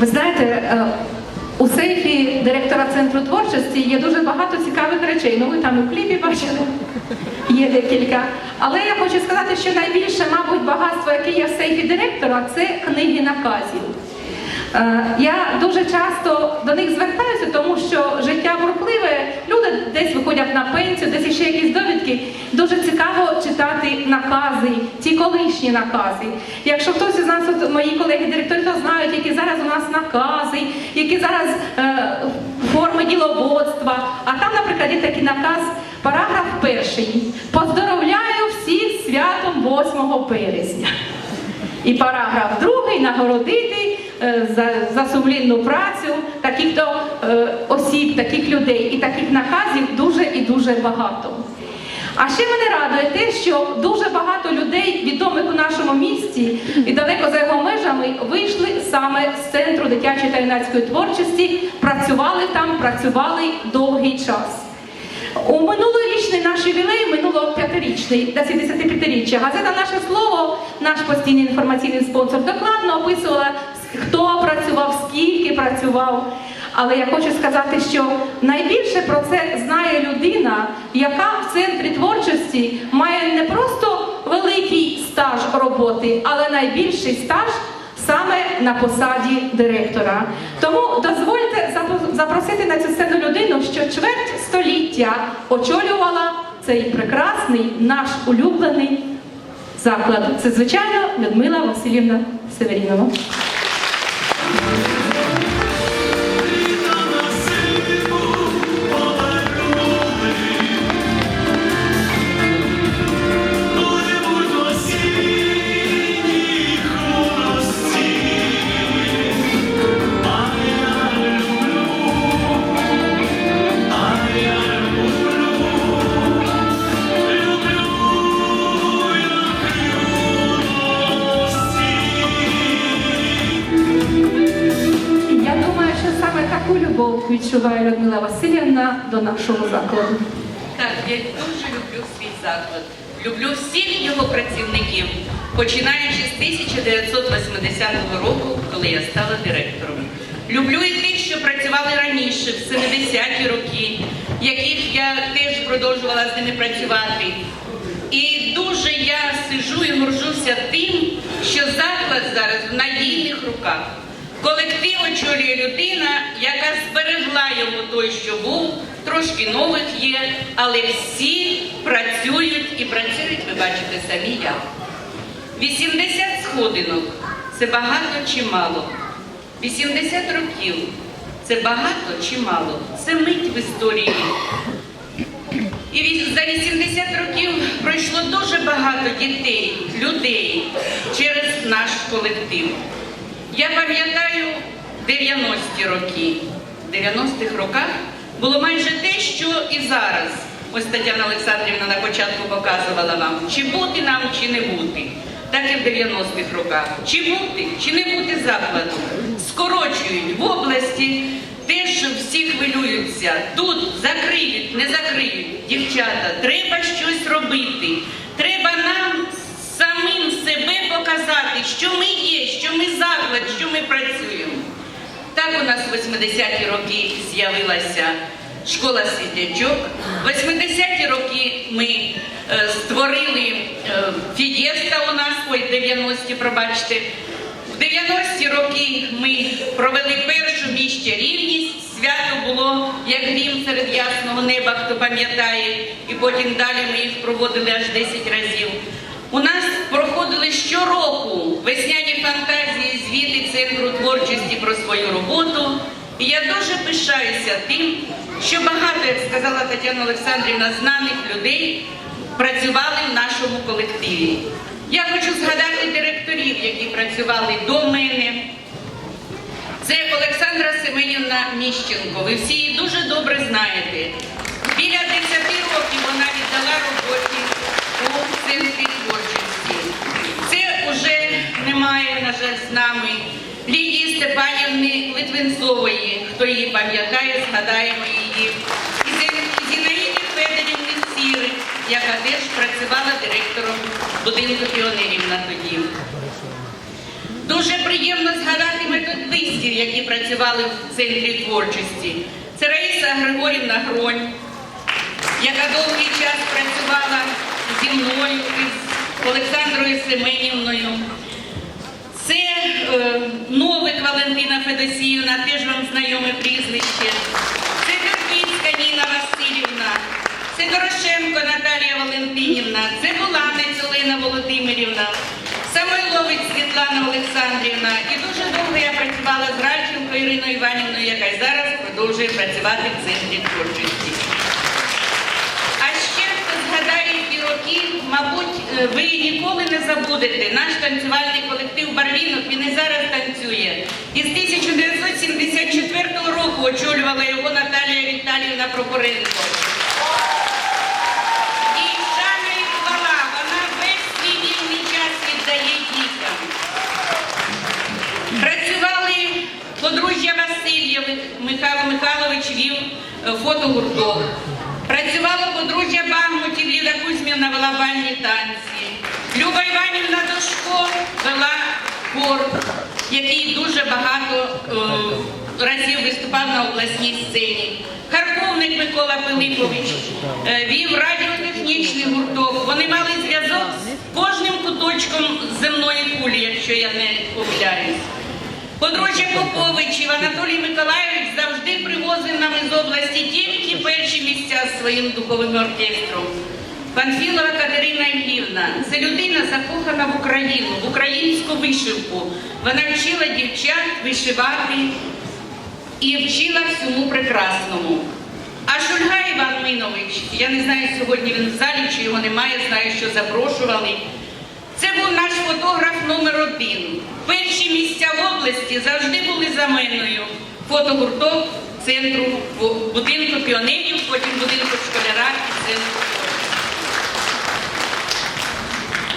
Ви знаєте, е, у сейфі директора центру творчості є дуже багато цікавих речей. Ну, ви там в кліпі бачили, є декілька. Але я хочу сказати, що найбільше, мабуть, багатство, яке є в сейфі директора, це книги наказів. Е, Я дуже часто до них звертаюся, тому що життя бурхливе, люди десь виходять на пенсію, десь ще якісь довідки. Дуже цікаво читати накази, ті колишні накази. Якщо хтось із нас, мої колеги-директори, то знають, які зараз у нас накази, які зараз е, форми діловодства. А там, наприклад, є такий наказ, параграф перший. Поздоровляю всіх святом 8 березня. І параграф другий нагородити за, за сумлінну працю таких то е, осіб, таких людей і таких наказів дуже і дуже багато. А ще мене радує те, що дуже багато людей, відомих у нашому місті і далеко за його межами, вийшли саме з центру дитячої та юнацької творчості, працювали там, працювали довгий час. У минулорічний наш ювілей, минуло п'ятирічний до 75-річчя, газета Наше слово, наш постійний інформаційний спонсор, докладно описувала, хто працював, скільки працював. Але я хочу сказати, що найбільше про це знає людина, яка в центрі творчості має не просто великий стаж роботи, але найбільший стаж саме на посаді директора. Тому дозвольте запросити на цю сцену людину, що чверть століття очолювала цей прекрасний наш улюблений заклад. Це звичайно Людмила Васильівна Северінова. До нашого закладу. Так, я дуже люблю свій заклад. Люблю всіх його працівників, починаючи з 1980 року, коли я стала директором. Люблю і тих, що працювали раніше, в 70-ті роки, яких я теж продовжувала з ними працювати. І дуже я сижу і горжуся тим, що заклад зараз в надійних руках. Колектив очолює людина, яка зберегла йому той, що був, трошки нових є, але всі працюють і працюють, ви бачите самі як. 80 сходинок це багато чи мало. 80 років це багато чи мало. Це мить в історії. І за 80 років пройшло дуже багато дітей, людей через наш колектив. Я пам'ятаю 90-ті роки. В 90-х роках було майже те, що і зараз. Ось Тетяна Олександрівна на початку показувала вам, чи бути нам, чи не бути. Так і в 90-х роках. Чи бути, чи не бути закладу. Скорочують в області, теж всі хвилюються. Тут закриють, не закриють. Дівчата, треба щось робити. Треба нам самим себе показати, що ми є, що ми заклад, що ми працюємо. Так у нас в 80-ті роки з'явилася школа світячок. В 80-ті роки ми е, створили е, Фідєста у нас, ой, 90-ті, пробачте. В 90-ті роки ми провели першу міща рівність. Свято було як грім серед ясного неба, хто пам'ятає, і потім далі ми їх проводили аж 10 разів. У нас проходили щороку весняні фантазії, звіти Центру творчості про свою роботу. І я дуже пишаюся тим, що багато, як сказала Тетяна Олександрівна, знаних людей працювали в нашому колективі. Я хочу згадати директорів, які працювали до мене. Це Олександра Семенівна Міщенко. Ви всі її дуже добре знаєте. Біля 10 років вона віддала роботі у центрі творчості. Немає, на жаль, з нами. Лідії Степанівни Литвинцової, хто її пам'ятає, згадаємо її. І Зі- Зінаїди Федорівни Сіри, яка теж працювала директором будинку піонерів на тоді. Дуже приємно згадати методистів, які працювали в центрі творчості. Це Раїса Григорівна Гронь, яка довгий час працювала зі мною і з Олександрою Семенівною. Е, Новик Валентина Федосіївна, теж вам знайоме прізвище. Це Вербицька Ніна Васильівна, це Дорошенко Наталія Валентинівна, це Буланець Олена Володимирівна, Самойловець Світлана Олександрівна. І дуже довго я працювала з Ральченко Іриною Іванівною, яка зараз продовжує працювати в центрі творчості. А ще хто роки, мабуть, е, ви ніколи не забудете. Наш танцювальний колектив Барвінок, він і зараз танцює. І з 1974 року очолювала його Наталія Віталіївна Прокоренко. І шана і вона весь свій вільний час віддає дітям. Працювали подружжя Васильєвих, Михайло Михайлович вів е, фотогурток. Працювало подружжя вела танці. Люба Іванівна Дошко вела хор, який дуже багато е, разів виступав на обласній сцені. Харковник Микола Пилипович е, вів радіотехнічний гурток. Вони мали зв'язок з кожним куточком земної кулі, якщо я не помиляюсь. Подружжя Поповичів Анатолій Миколаївич завжди привозив нам із області тільки перші місця своїм духовим оркестром. Панфілова Катерина Іллівна – це людина закохана в Україну, в українську вишивку. Вона вчила дівчат вишивати і вчила всьому прекрасному. А Шульга Іван Минович, я не знаю, сьогодні він в залі чи його немає, знаю, що запрошували. Це був наш фотограф номер один. Перші місця в області завжди були за меною. Фотогурток центру будинку піонерів, потім будинку школяра і центру.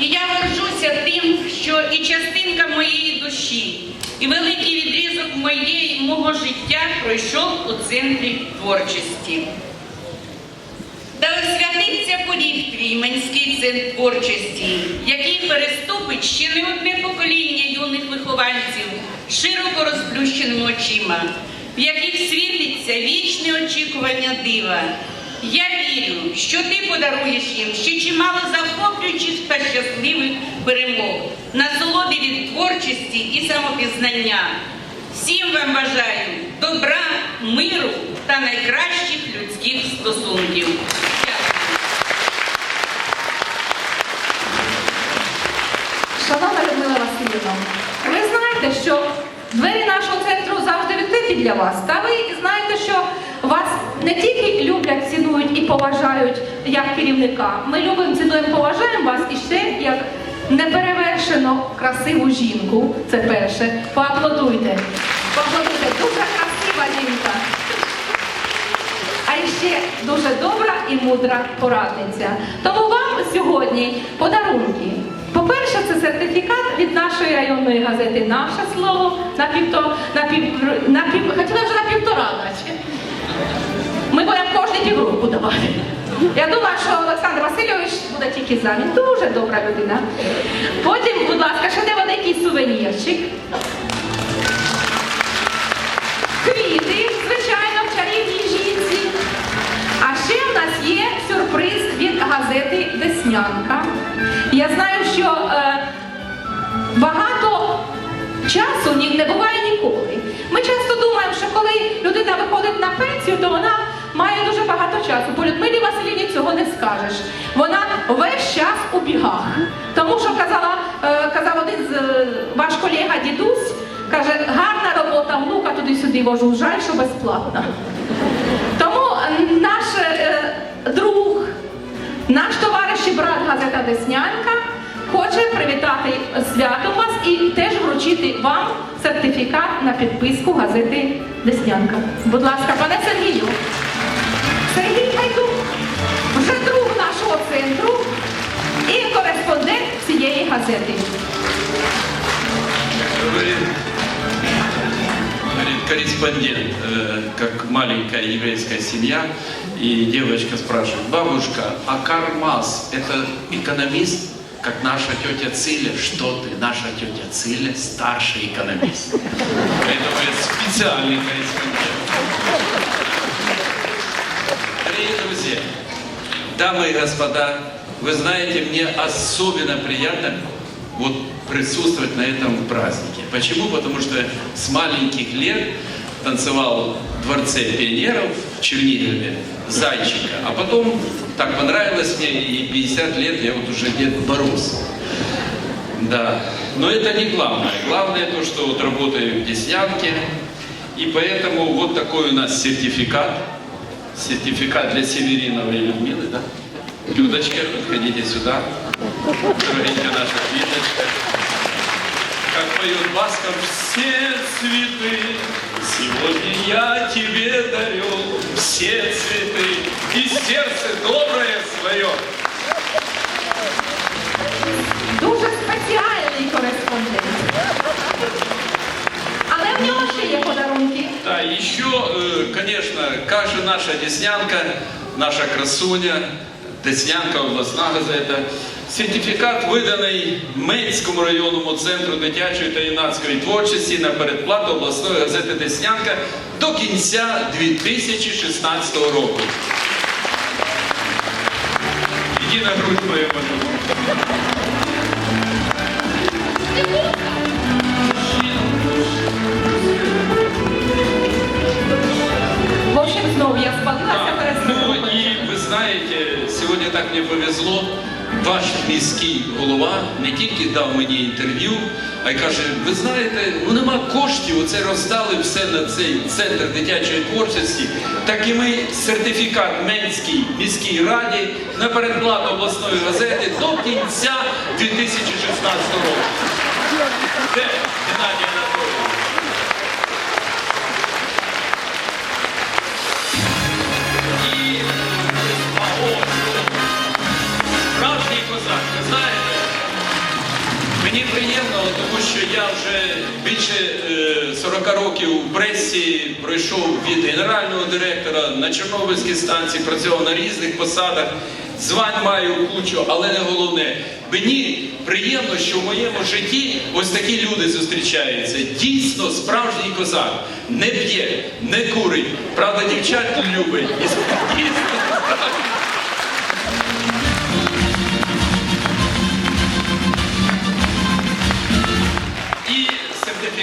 І я горжуся тим, що і частинка моєї душі, і великий відрізок моєї, мого життя пройшов у центрі творчості. Да освятиться поріг твій Манський центр творчості, який переступить ще не одне покоління юних вихованців широко розплющеними очима, в яких світиться вічне очікування дива. Я вірю, що ти подаруєш їм ще чимало захоплюючих та щасливих перемог, насолоди від творчості і самопізнання. Всім вам бажаю добра, миру та найкращих людських стосунків. Шановна Людмила Васильівна, ви знаєте, що двері нашого центру завжди відкриті для вас. Та ви знаєте, що вас не тільки люблять, цінують і поважають як керівника. Ми любимо, цінуємо, поважаємо вас і ще як неперевершено красиву жінку. Це перше. Поаплодуйте. Поаплодуйте. Дуже красива жінка. А ще дуже добра і мудра порадниця. Тому вам сьогодні подарунки. По-перше, це сертифікат від нашої районної газети Наше слово на півто на пів на пів хотіла вже на півтора, наче. Ми будемо кожні півроку давати. Я думаю, що Олександр Васильович буде тільки за. Він дуже добра людина. Потім, будь ласка, ще невеликий сувенірчик. Квіти, звичайно, в чарівній жінці. А ще в нас є сюрприз від газети Деснянка. Я знаю, що е, багато часу не буває ніколи. Ми часто думаємо, що коли людина виходить на пенсію, то вона має дуже багато часу. По Людмилі Василівні цього не скажеш. Вона весь час у бігах. Тому що казала, е, казав один з е, ваш колега дідусь, каже, гарна робота, внука туди-сюди вожу, жаль, що безплатна. Тому наш е, друг, наш товариш і брат газета Деснянка хоче привітати з святом вас і теж вручити вам сертифікат на підписку газети Деснянка. Будь ласка, пане Сергію. Сергій Гайдук, вже друг нашого центру і кореспондент цієї газети. Говорит, говорит корреспондент, э, как маленькая еврейская семья, и девочка спрашивает, бабушка, а Карл Маркс это экономист? как наша тетя Циля. Что ты, наша тетя Циля, старший экономист. Поэтому я специальный корреспондент. Дорогие друзья, дамы и господа, вы знаете, мне особенно приятно вот присутствовать на этом празднике. Почему? Потому что с маленьких лет танцевал в Дворце пионеров в Чернигове Зайчика, а потом так понравилось мне, и 50 лет я вот уже Дед Мороз. Да, но это не главное. Главное то, что вот работаю в Деснянке, и поэтому вот такой у нас сертификат. Сертификат для Севериновой Людмилы, да? Людочка, подходите сюда. Дорогенькая наша Людочка. Как поет Басков, все цветы сегодня я тебе дарю, все цветы и сердце доброе свое. Да, еще, э, конечно, как же наша Деснянка, наша красуня, Деснянка обласна газета, сертифікат виданий Менському районному центру дитячої та юнацької творчості на передплату обласної газети Деснянка до кінця 2016 року. Іди грудь мою так мне повезло. Ваш міський голова не тільки дав мені інтерв'ю, а й каже: ви знаєте, ну нема коштів, оце роздали все на цей центр дитячої творчості. Так і ми сертифікат Менській міській раді на передплату обласної газети до кінця 2016 року. Де я вже більше е, 40 років в пресі пройшов від генерального директора на Чорнобильській станції, працював на різних посадах. Звань маю кучу, але не головне. Мені приємно, що в моєму житті ось такі люди зустрічаються. Дійсно, справжній козак не п'є, не курить. Правда, дівчат любить. Дійсно справжній.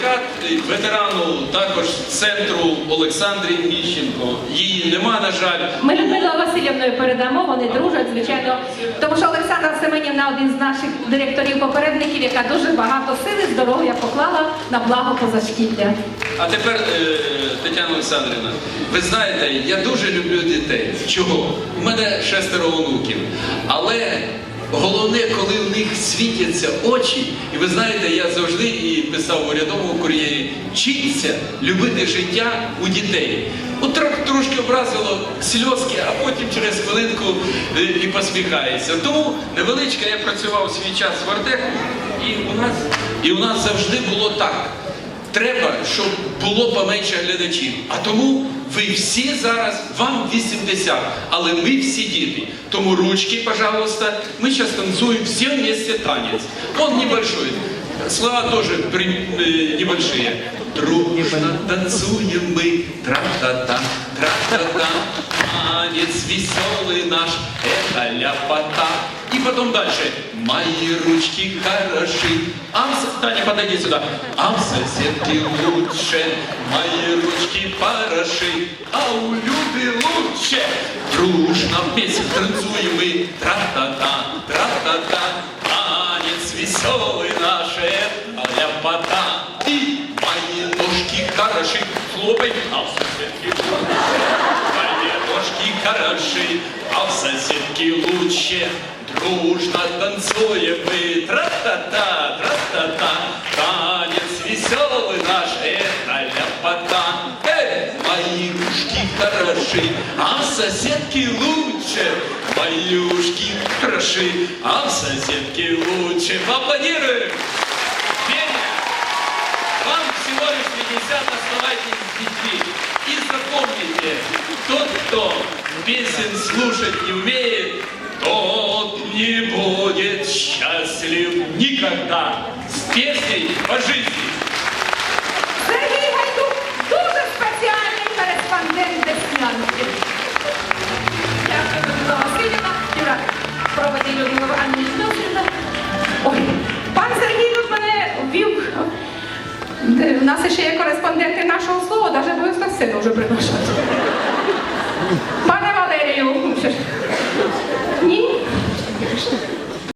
Сертифікат ветерану також центру Олександрі Міщенко. Її нема, на жаль. Ми Людмилою Васильівною передамо, вони дружать, звичайно. Тому що Олександра Семенівна один з наших директорів-попередників, яка дуже багато сили, здоров'я поклала на благо позашкілля. А тепер, е, Тетяна Олександрівна, ви знаєте, я дуже люблю дітей. Чого? У мене шестеро онуків. Але головне, коли в них світяться очі, і ви знаєте, я завжди і писав в урядовому кур'єрі, вчіться любити життя у дітей. От трошки образило сльозки, а потім через хвилинку е, і посміхається. Тому невеличка я працював свій час в Артеку, і у нас, і у нас завжди було так Треба, щоб було поменше глядачів. А тому ви всі зараз, вам 80, але ми всі діти. Тому ручки, пожалуйста, мы сейчас танцуем все вместе танец. Он небольшой. Слова тоже при- э, небольшие. Дружно танцуем мы, тра-та-та, тра-та-та. Танец веселый наш, это ляпота. И потом дальше. Мои ручки хороши. А в с- Таня, подойди сюда. А в соседке лучше. Мои ручки хороши. А у Люды лучше. Дружно вместе танцуем мы. Тра-та-та, тра-та-та. Танец веселый наш, это ляпота. И мои ножки хороши. Хлопай, а соседке Мои ножки хороши, а в соседке лучше. Дружно танцуем мы, тра-та-та, тра-та-та. Танец веселый наш, это ляпота. Эй, мои ушки хороши, а в соседке лучше. Мои ушки хороши, а в соседке лучше. Поаплодируем! Вам всего лишь 50, оставайтесь запомните, тот, кто песен слушать не умеет, тот не будет счастлив. никогда с песней по жизни. Сергій Гайдук дуже спеціальний кореспондент Деснянки. Дякую, Людмила Васильівна. Юра, проведи Людмилу Анні Дмитрівна. Ой, У нас ще є кореспонденти нашого слова, навіть обов'язково сина вже приглашати. Пане Валерію, ні?